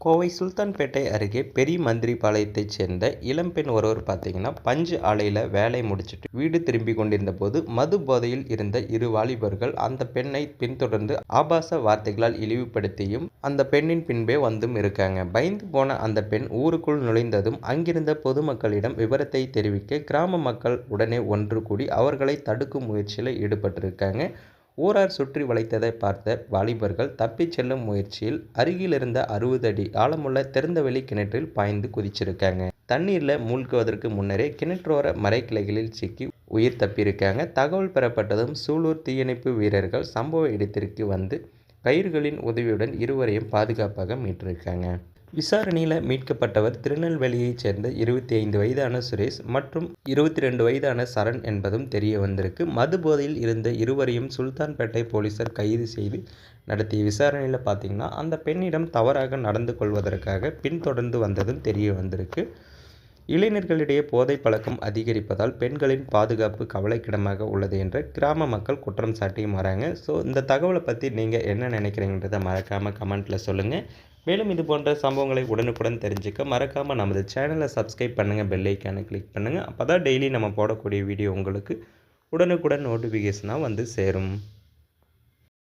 கோவை சுல்தான்பேட்டை அருகே பெரிய மந்திரிபாளையத்தைச் சேர்ந்த இளம்பெண் ஒருவர் பார்த்தீங்கன்னா பஞ்சு ஆலையில் வேலை முடிச்சுட்டு வீடு திரும்பி கொண்டிருந்த போது மது போதையில் இருந்த இரு வாலிபர்கள் அந்த பெண்ணை பின்தொடர்ந்து ஆபாச வார்த்தைகளால் இழிவுபடுத்தியும் அந்த பெண்ணின் பின்பே வந்தும் இருக்காங்க. பயந்து போன அந்த பெண் ஊருக்குள் நுழைந்ததும் அங்கிருந்த பொதுமக்களிடம் விவரத்தை தெரிவிக்க கிராம மக்கள் உடனே ஒன்று கூடி அவர்களை தடுக்கும் முயற்சியில் ஈடுபட்டிருக்காங்க. ஊரார் சுற்றி வளைத்ததை பார்த்த வாலிபர்கள் தப்பிச் செல்லும் முயற்சியில் அருகில் இருந்த அறுபது அடி ஆழமுள்ள திறந்தவெளி கிணற்றில் பாய்ந்து குதிச்சிருக்காங்க. தண்ணீரில் மூழ்குவதற்கு முன்னரே கிணற்றோர மரைக்கிளைகளில் சிக்கி உயிர் தப்பியிருக்காங்க. தகவல் பெறப்பட்டதும் சூலூர் தீயணைப்பு வீரர்கள் சம்பவ இடத்திற்கு வந்து கயிறுகளின் உதவியுடன் இருவரையும் பாதுகாப்பாக மீட்டிருக்காங்க. விசாரணையில் மீட்கப்பட்டவர் திருநெல்வேலியைச் சேர்ந்த இருபத்தி ஐந்து வயதான சுரேஷ் மற்றும் இருபத்தி ரெண்டு வயதான சரண் என்பதும் தெரிய வந்திருக்கு. மது போதையில் இருந்த இருவரையும் சுல்தான்பேட்டை போலீசார் கைது செய்து நடத்திய விசாரணையில் பார்த்தீங்கன்னா அந்த பெண்ணிடம் தவறாக நடந்து கொள்வதற்காக பின்தொடர்ந்து வந்ததும் தெரிய வந்திருக்கு. இளைஞர்களிடையே போதை பழக்கம் அதிகரிப்பதால் பெண்களின் பாதுகாப்பு கவலைக்கிடமாக உள்ளது என்று கிராம மக்கள் குற்றம் சாட்டியும் வராங்க. ஸோ இந்த தகவலை பற்றி நீங்கள் என்ன நினைக்கிறீங்கன்றதை மறக்காமல் கமெண்ட்டில் சொல்லுங்கள் மேலும் இது போன்ற சம்பவங்களை உடனுக்குடன் தெரிஞ்சுக்க மறக்காமல் நமது சேனலை சப்ஸ்கிரைப் பண்ணுங்கள் பெல் ஐக்கானை கிளிக் பண்ணுங்கள் அப்போ தான் டெய்லி நம்ம போடக்கூடிய வீடியோ உங்களுக்கு உடனுக்குடன் நோட்டிஃபிகேஷனாக வந்து சேரும்.